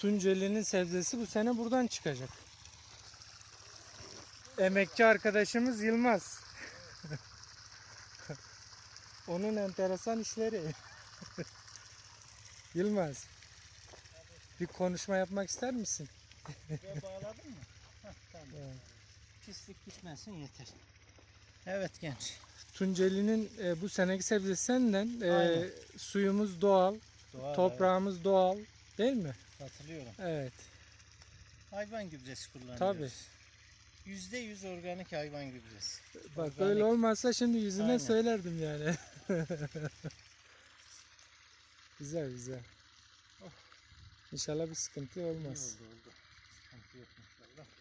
Tunceli'nin sebzesi bu sene buradan çıkacak. Emekçi arkadaşımız Yılmaz. Onun enteresan işleri. Yılmaz. Bir konuşma yapmak ister misin? Buraya bağladın mı? Heh, tamam. Evet. Pislik gitmesin yeter. Evet genç. Tunceli'nin e, bu seneki sebzesi senden. E, Aynen. suyumuz doğal, Doğal toprağımız doğal. Değil mi? evet, Katılıyorum. Evet. Hayvan gübresi kullanıyoruz. Tabii. Yüzde yüz organik hayvan gübresi. Bak Organik. öyle olmazsa şimdi yüzüne Aynen. söylerdim yani. güzel güzel. İnşallah bir sıkıntı İyi olmaz. oldu oldu. İnşallah.